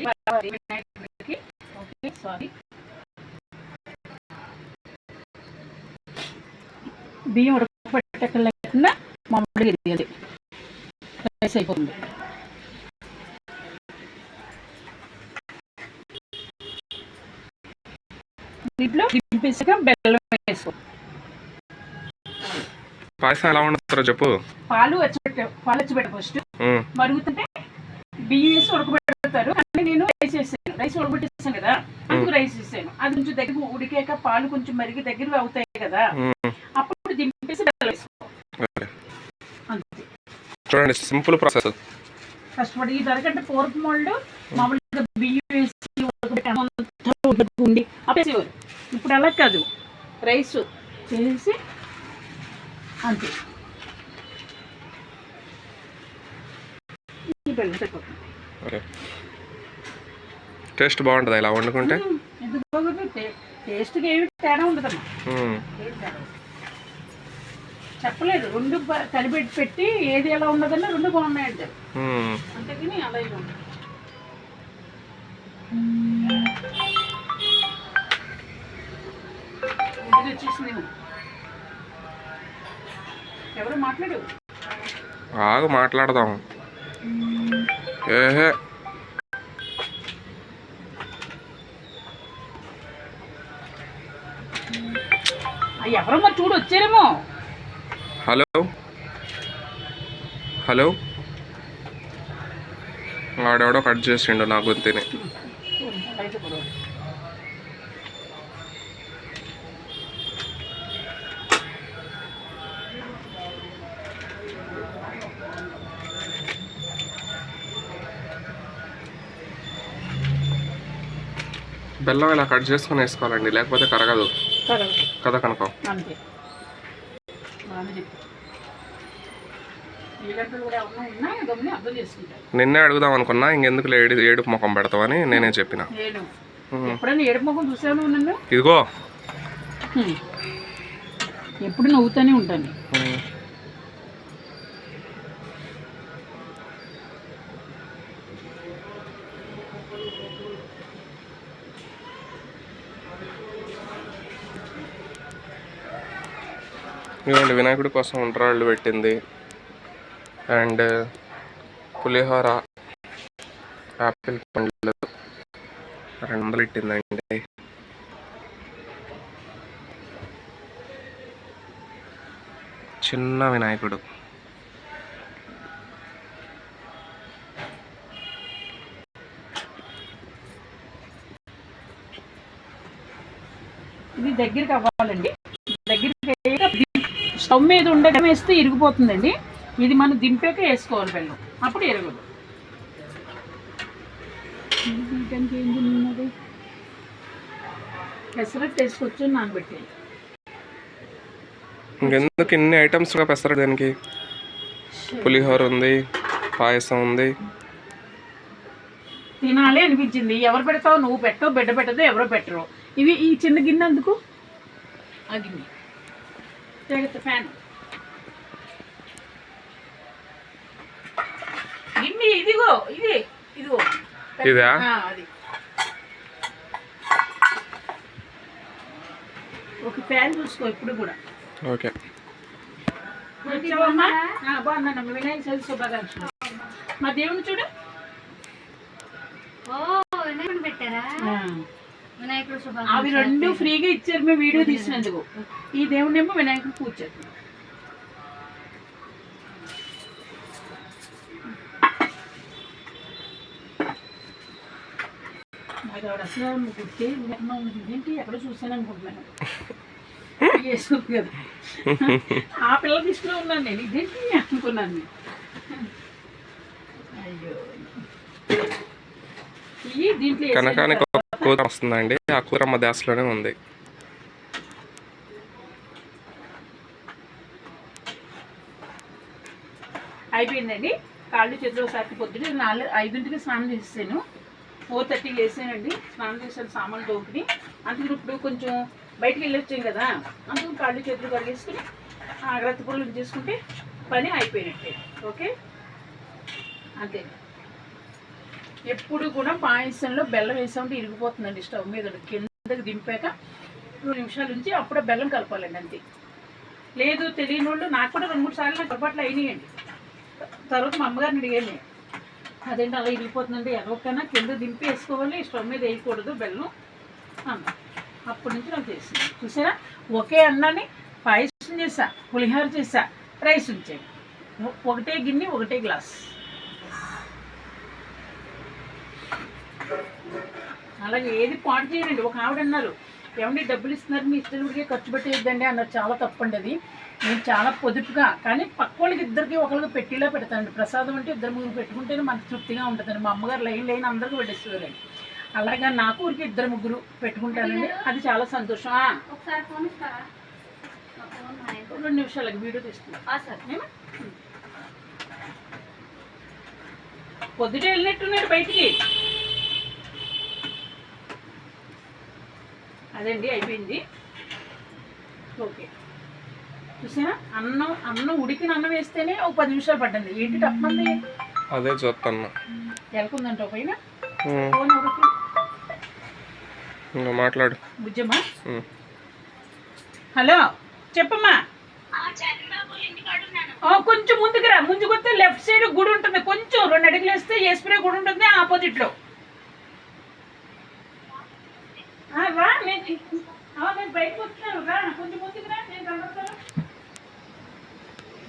వినాయకుడికి okay sorry బియ్యం ఉడకబెట్టక లేకుండా మామూలుగా ఇది రైస్ అయిపోతుంది. దీంట్లో దింపేసాక బెల్లం వేసుకో. పాయసం ఎలా ఉండదు చెప్పు. పాలు వచ్చి పాలు వచ్చి పెట్ట ఫస్ట్ మరుగుతుంటే బియ్యం వేసి ఉడకబెడతారు కానీ నేను రైస్ వేసాను రైస్ ఉడకబెట్టేసాను కదా అందుకు రైస్ వేసాను అది కొంచెం దగ్గర ఉడికాక పాలు కొంచెం మరిగి దగ్గర అవుతాయి కదా అప్పుడు దింపేసి చూడండి సింపుల్ ప్రాసెస్. కష్టపడి ఈ దొరకంటే పూర్వపు వాళ్ళు మామూలుగా బియ్యం వేసి ఉడకబెట్టి ఆపేసేవారు. ఇప్పుడు అలా కాదు. రైస్ చేసి అంతే. ఈ బెల్లం సరిపోతుంది. ఓకే. టేస్ట్ బాగుంటుంది ఇలా వండుకుంటే? టేస్ట్కి ఏమి తేడా ఉండదమ్మా. చెప్పలేదు. రెండు కలిపెట్టి పెట్టి ఏది ఎలా ఉన్నదన్నా రెండు అలా ఇంటికి వచ్చేసి నేను ఎవరు మాట్లాడు ఆగు మాట్లాడదాం. ఏహే. ఎవరమ్మా చూడు వచ్చారేమో. హలో? హలో? వాడెవడో కట్ చేసిండు నా గొంతుని. బెల్లం ఇలా కట్ చేసుకుని వేసుకోవాలండి లేకపోతే కరగదు. కదా కనుక? నిన్నే అడుగుదాం అనుకున్నా ఇంకెందుకు ఏడు ఏడుపు ముఖం పెడతామని నేనే చెప్పిన. ఇదిగో. ఎప్పుడు నవ్వుతూనే ఉంటాను. ఇవ్వండి వినాయకుడి కోసం ఉంటరాళ్ళు పెట్టింది. అండ్ పులిహోర యాపిల్ పండ్లు రెండు వందలు పెట్టిందండి చిన్న వినాయకుడు. ఇది దగ్గరికి అవ్వాలండి. స్టవ్ మీద ఉండడం వేస్తే ఇరిగిపోతుందండి. ఇది మనం దింపాక వేసుకోవాలి బెల్లం. అప్పుడు ఇరగదు పెసరట్టు వేసుకొచ్చి ఇంకెందుకు ఇన్ని ఐటమ్స్గా పెసరడు దానికి? పులిహోర ఉంది పాయసం ఉంది. తినాలి అనిపించింది. ఎవరు పెడతావు? నువ్వు పెట్టవు బిడ్డ పెట్టదు ఎవరో పెట్టరు. ఇవి ఈ చిన్న గిన్నె అందుకు ఆ గిన్నె. జాగ్రత్త ఫ్యాన్ గిన్నె ఇదిగో ఇది ఇదిగో. ఇదా? అది. ఒక ఫ్యాన్ చూసుకో ఇప్పుడు కూడా. ఓకే. బాగున్నానమ్మా వినాయక చవితి శుభాకాంక్షలు. మా దేవుని చూడు. ఓ పెట్టారా? అవి రెండు ఫ్రీగా ఇచ్చారు మేము వీడియో తీసినందుకు. ఈ దేవుడేమో వినాయకుడు పూజ చేస్తున్నాం నాకు ఆవిడ అసలు గుర్తే. ఏంటి? ఎక్కడ చూసాను అనుకుంటున్నాను. వేసుకుంది కదా. ఆ పిల్ల తీసుకుని ఉన్నాను నేను. ఇదేంటి అనుకున్నాను నేను. అయ్యో. ఇవి దీంట్లో వేసేసిన కూతురు వస్తుందండి. ఆ కూతురు మా దేశంలోనే ఉంది. అయిపోయిందండి. కాళ్ళు చేతులు ఒకసారి పొద్దున నాలుగు ఐదింటికి స్నానం చేసేసాను. ఫోర్ థర్టీ చేసానండి స్నానం చేసాను సామాన్లు తోపుని అందుకని ఇప్పుడు కొంచెం బయటికి వెళ్ళొచ్చాం కదా. అందుకు కాళ్ళు చేతులు కడిగేసుకుని అగ్రత్త పూలు చేసుకుంటే పని అయిపోయినట్టే. ఓకే? అంతే. ఎప్పుడు కూడా పాయసంలో బెల్లం వేసామంటే ఇరిగిపోతుందండి స్టవ్ మీద. కిందకి దింపాక రెండు నిమిషాలు ఉంచి అప్పుడే బెల్లం కలపాలండి అంతే. లేదు తెలియని వాళ్ళు నాకు కూడా రెండు మూడు సార్లు నాకు పొరపాట్లు అయినాయండి. తర్వాత మా అమ్మగారిని అడిగాను. అదేంటి అలా ఇరిగిపోతుందండి? ఎవరికైనా కింద దింపి వేసుకోవాలి స్టవ్ మీద వేయకూడదు బెల్లం అన్న. అప్పటి నుంచి నాకు తెలిసింది చూసారా? ఒకే అన్నాన్ని పాయసం చేసా పులిహోర చేసా రైస్ ఉంచాను. ఒకటే గిన్నె ఒకటే గ్లాస్. అలాగే ఏది పాడు చేయరండి. ఒక ఆవిడ అన్నారు ఏమండి డబ్బులు ఇస్తున్నారు మీ ఇష్టడికే ఖర్చు పెట్టేయద్దండి అన్నారు. చాలా తప్పండి అది. నేను చాలా పొదుపుగా కానీ పక్క వాళ్ళకి ఇద్దరికి ఒకరికి పెట్టిలా పెడతానండి. ప్రసాదం అంటే ఇద్దరు ముగ్గురు పెట్టుకుంటేనే మనకు తృప్తిగా ఉంటుందండి. మా అమ్మగారు లైన్ లైన్ అందరికీ పెట్టేసేవారండి. అలాగా నాకు ఊరికి ఇద్దరు ముగ్గురు పెట్టుకుంటానండి. అది చాలా సంతోషం. రెండు నిమిషాలకి వీడియో ఏమా? పొద్దుటే వెళ్ళినట్టున్నాడు బయటికి. అదండి అయిపోయింది. ఓకే. చూసారా? అన్నం అన్నం ఉడికిన అన్నం వేస్తేనే ఒక పది నిమిషాలు పడ్డండి ఏంటి తప్పంది అదే చూస్తున్నా ఎలకుందంట పైన? ఇంకా మాట్లాడు. బుజ్జమ్మా. హలో చెప్పమ్మా. ఆ, కొంచెం ముందుకు రా. ముందుకు వస్తే లెఫ్ట్ సైడ్ గుడి ఉంటుంది. కొంచెం రెండు అడుగులు వేస్తే ఏస్ప్రే గుడి ఉంటుంది ఆపోజిట్లో ఆ, రా నేను బయటకు వస్తున్నాను. రా కొంచెం ముందుకు రా నేను కనబడతాను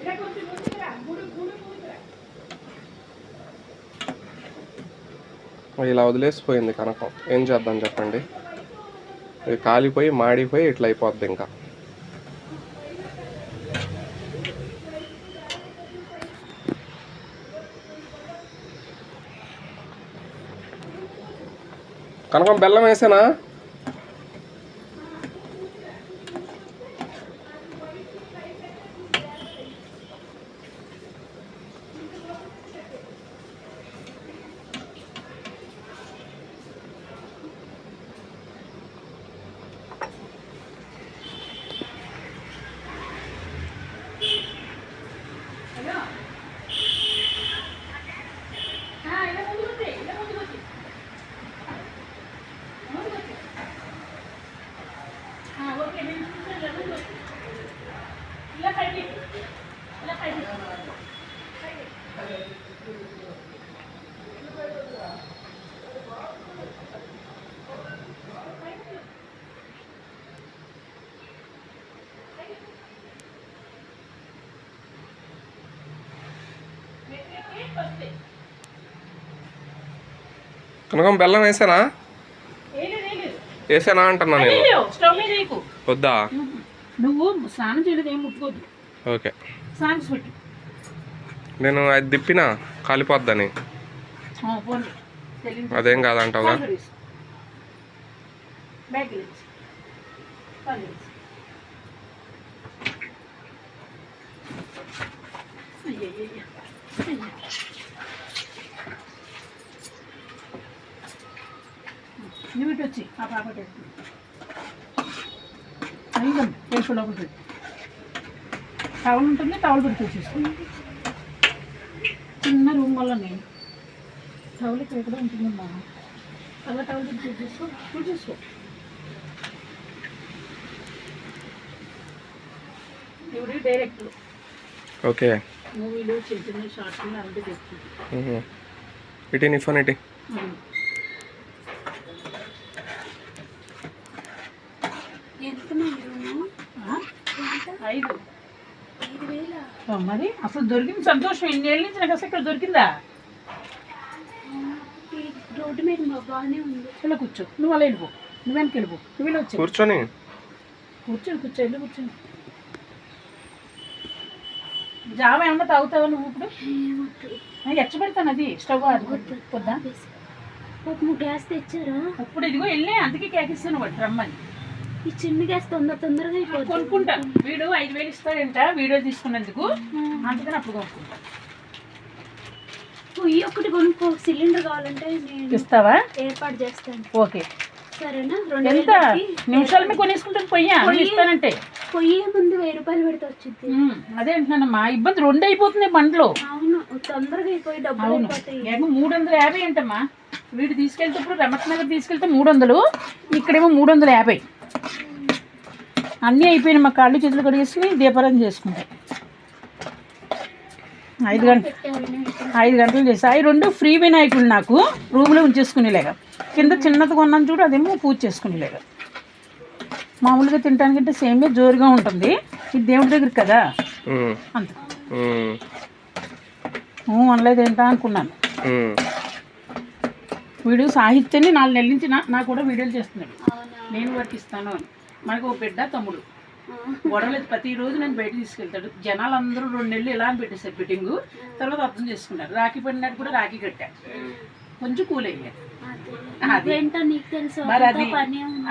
ఇలా కొంచెం ముందుకు రా. గుడి గుడి ఇలా వదిలేసిపోయింది కనకం. ఏం చేద్దాం చెప్పండి? ఇది కాలిపోయి మాడిపోయి ఇట్లా అయిపోద్ది ఇంకా. కనకం బెల్లం వేసానా హలో ఆ, ఇలా ముందుకు వచ్చి ఇలా ముందుకు వచ్చి ముందుకు వచ్చి ఆ, ఓకే నేను చూసాను ఇలా ముందుకు వచ్చి ఇలా పైకి ఇలా పైకి కనకం బెల్లం వేసానా? వేసానా అంటున్నా నేను. వద్దా? నువ్వు స్నానం చేయలేదు ఏం ముట్టుకోవద్దు. ఓకే. పెట్టు. నేను అది తిప్పినా కాలిపోద్దని. ఆ, పోనీ. తెలియదు. అదేం కాదంటావుగా? బ్యాగ్ లేదు నువ్వు వేసుకో లోపల పెట్టి టవల్ ఉంటుంది టవల్ పెట్టి వచ్చేస్తుంది చిన్న రూమ్ వల్ల నేను టవల్ ఇక్కడ ఎక్కడ ఉంటుందమ్మా. అలా టవల్ పెట్టి చూసేసుకో చూసేసుకో. ఇవి డైరెక్టర్ ఓకే. మూవీలు చిన్న చిన్న షార్ట్లు అలాంటివి తెచ్చింది ఉహు. ఇటీ నీ ఫోన్ ఇటీ ఎంత మంది రూము? ఐదు. మరి అసలు దొరికింది సంతోషం. ఎన్నేళ్ళ నుంచి నాకు అసలు ఇక్కడ దొరికిందా? రోడ్డు మీద బాగానే ఉంది. ఇలా కూర్చో. నువ్వు అలా వెళ్ళిపో. నువ్వు వెనక్కి వెళ్ళిపో. నువ్వు ఇలా వచ్చి కూర్చొని. కూర్చో కూర్చో వెళ్ళి కూర్చొని జామ ఏమన్నా తాగుతావా నువ్వు ఇప్పుడు? ఏమొద్దు. ఎచ్చ పెడతాను అది. స్టవ్ అది మూడు గ్యాస్ తెచ్చారా? ఇప్పుడు ఇదిగో వెళ్ళి అందుకే కేకిస్తాను వాడు రమ్మని. ఈ చిన్న గ్యాస్ తొందర తొందరగా అయిపోతుంది కొనుక్కుంటా. వీడు ఐదు వేలు ఇస్తాడంట వీడియో తీసుకున్నందుకు. అందుకని అప్పుడు కొనుక్కుంటా. పొయ్యి ఒకటి కొనుక్కో. సిలిండర్ కావాలంటే నేను ఇస్తావా? ఏర్పాటు చేస్తాను. ఓకే. సరేనా? రెండు ఎంత? నిమిషాలు కొనేసుకుంటాను పొయ్యా? పొయ్యి. ఇస్తానంటే. పొయ్యి ముందు వెయ్యి రూపాయలు పెడితే వచ్చింది అదే అంటున్నానమ్మా ఇబ్బంది రెండు అయిపోతుంది బండ్లు. అవును తొందరగా అయిపోయి డబ్బులు అయిపోతాయి. ఏమో మూడు వందల యాభై అంటమ్మా. వీడు తీసుకెళ్తేప్పుడు రమత్ నగర్ తీసుకెళ్తే మూడు వందలు. ఇక్కడేమో మూడు వందల యాభై. అన్నీ అయిపోయినాయి మా కాళ్ళు చేతులు కడిగేసుకుని దీపారాధన చేసుకుంటాం. ఐదు గంటలు ఐదు గంటలు చేసి అవి రెండు ఫ్రీ వినాయకులు నాకు రూమ్లో ఉంచేసుకునేలాగా. కింద చిన్నది కొన్నాను చూడు అదేమో పూజ చేసుకునేలాగా. మామూలుగా తినడానికంటే సేమే జోరుగా ఉంటుంది. ఇది దేవుడి దగ్గర కదా? అంత. అనలేదు ఏంటా అనుకున్నాను. వీడు సాహిత్యాన్ని నాలుగు నెలల నుంచి నా నాకు కూడా వీడియోలు చేస్తున్నాడు. నేను వర్తిస్తాను అని. మనకు ఒక బిడ్డ తమ్ముడు. గొడవలేదు. ప్రతిరోజు నేను బయట తీసుకెళ్తాడు. జనాలు అందరూ రెండు నెలలు ఇలా అని పెట్టేశారు ఫిట్టింగ్. తర్వాత అర్థం చేసుకున్నారు. రాఖీ పడినట్టు కూడా రాఖీ కట్టా కొంచెం కూల్ అయ్యారు. అదే. నువ్వేంటో నీకు తెలుసు. మరి అంతా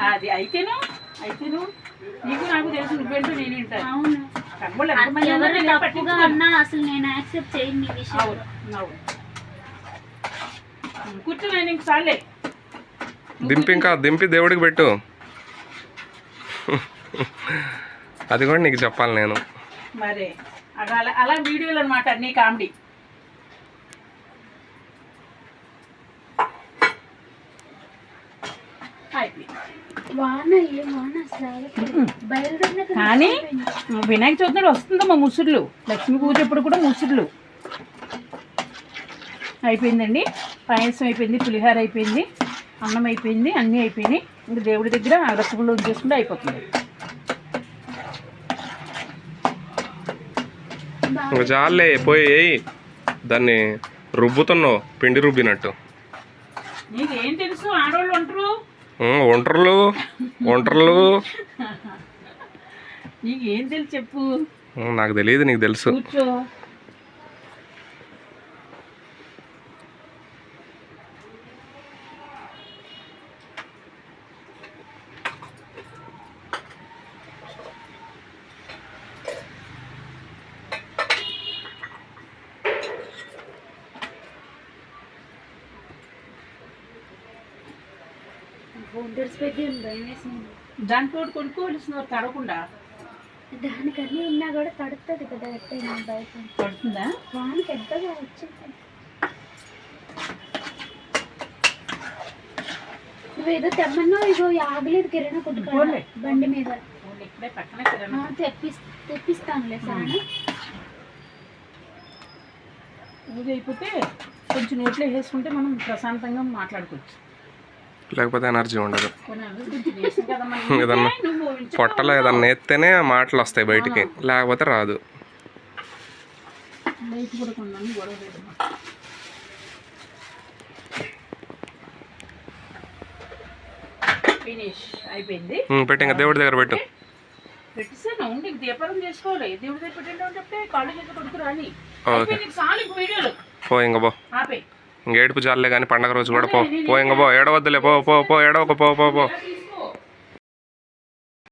అది అయితేను అయితేను. నీకు నాకు తెలుసు నువ్వేంటో నేను వింటాను. అసలు నేను యాక్సెప్ట్ చేయను నీ విషయం అవును అవును. కూర్చో నేను ఇంక సార్లే దింపి ఇంకా దింపి దేవుడికి పెట్టు. అది కూడా నీకు చెప్పాలి నేను. మరి. అలా అలా- అలా వీడియోలు అనమాట అన్నీ కామెడీ. కానీ. వినాయక చవితి నాడు వస్తుందమ్మా ముసుర్లు. లక్ష్మీ పూజ ఎప్పుడు కూడా ముసుర్లు. అయిపోయిందండి. పాయసం అయిపోయింది పులిహార అయిపోయింది అన్నం అయిపోయింది అన్నీ అయిపోయినాయి. ఇంకా దేవుడి దగ్గర అగరత్తులు ఉంచేసుకుంటే అయిపోతుంది. ఇంకా జాలే పోయి ఏయ్. దాన్ని రుబ్బుతున్నావు పిండి రుబ్బినట్టు. నీకేం తెలుసు? ఆడవాళ్ళు ఒంటర్లు ఒంటర్లు. నీకేం తెలుసు చెప్పు. నాకు తెలియదు నీకు తెలుసు. వేసింది. దాంట్లో కొనుక్కోవలసిన తడకుండా దానికన్నీ ఉన్నా కూడా తడుతుంది కదా ఎట్టయినా బయట. పడుతుందా వాన పెద్దగా వచ్చింది. నువ్వేదో తెమ్మన్నావు ఇగో ఆగలేదు కిరణ కొట్టుకోవాలి. బండి మీద. తెప్పిస్ తెప్పిస్తానులే పూజ అయిపోతే కొంచెం నోట్లో వేసుకుంటే మనం ప్రశాంతంగా మాట్లాడుకోవచ్చు. లేకపోతే ఎనర్జీ ఉండదు. ఏదన్నా. పొట్టలో ఏదన్నా ఎత్తేనే ఆ మాటలు వస్తాయి బయటికి. లేకపోతే రాదు. పెట్టు ఇంకా దేవుడి దగ్గర పెట్టు. పెట్టేసాను నీకు దీపారం చేసుకోవాలి. దేవుడి దగ్గర పెట్టండి చెప్తే కాళ్ళు చేసి కొడుకు రాని ఓకే. అయిపోయింది, నీకు చాలు ఇంక వీడియోలు. ఆపే ఇంక ఏడుపు జాలే కానీ పండగ రోజు కూడా పో. పో ఇంక పో. ఏడవద్దులే పో పో పో ఏడవకు పో పో పో.